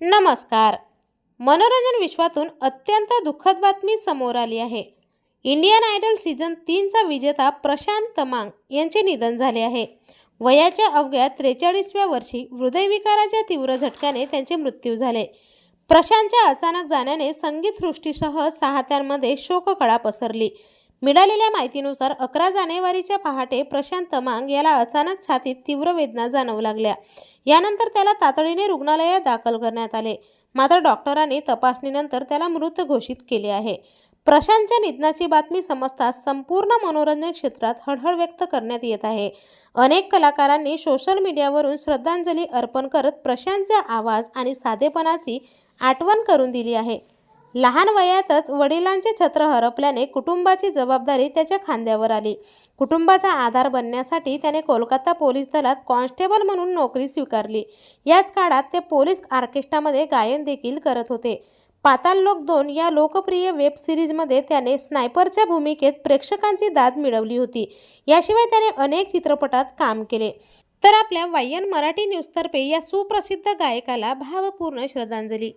नमस्कार. मनोरंजन विश्वातून अत्यंत दुःखद बातमी समोर आली आहे. इंडियन आयडल सीझन तीनचा विजेता प्रशांत तमांग यांचे निधन झाले आहे. वयाच्या अवघ्या त्रेचाळीसव्या वर्षी हृदयविकाराच्या तीव्र झटक्याने त्यांचे मृत्यू झाले. प्रशांतच्या अचानक जाण्याने संगीतसृष्टीसह चाहत्यांमध्ये शोककळा पसरली. मिळालेल्या माहितीनुसार अकरा जानेवारीच्या पहाटे प्रशांत तमांग याला अचानक छातीत तीव्र वेदना जाणवू लागल्या. यानंतर त्याला तातडीने रुग्णालयात दाखल करण्यात आले. मात्र डॉक्टरांनी तपासणीनंतर त्याला मृत घोषित केले आहे. प्रशांतच्या निधनाची बातमी समजताच संपूर्ण मनोरंजन क्षेत्रात हळहळ व्यक्त करण्यात येत आहे. अनेक कलाकारांनी सोशल मीडियावरून श्रद्धांजली अर्पण करत प्रशांतचा आवाज आणि साधेपणाची आठवण करून दिली आहे. लहान वयातच वडिलांचे छत्र हरपल्याने कुटुंबाची जबाबदारी त्याच्या खांद्यावर आली. कुटुंबाचा आधार बनण्यासाठी त्याने कोलकाता पोलीस दलात कॉन्स्टेबल म्हणून नोकरी स्वीकारली. याच काळात ते पोलीस ऑर्केस्ट्रामध्ये गायन देखील करत होते. पाताल लोक दोन या लोकप्रिय वेब सिरीजमध्ये त्याने स्नायपरच्या भूमिकेत प्रेक्षकांची दाद मिळवली होती. याशिवाय त्याने अनेक चित्रपटात काम केले. तर आपल्या वायन मराठी न्यूजतर्फे या सुप्रसिद्ध गायकाला भावपूर्ण श्रद्धांजली.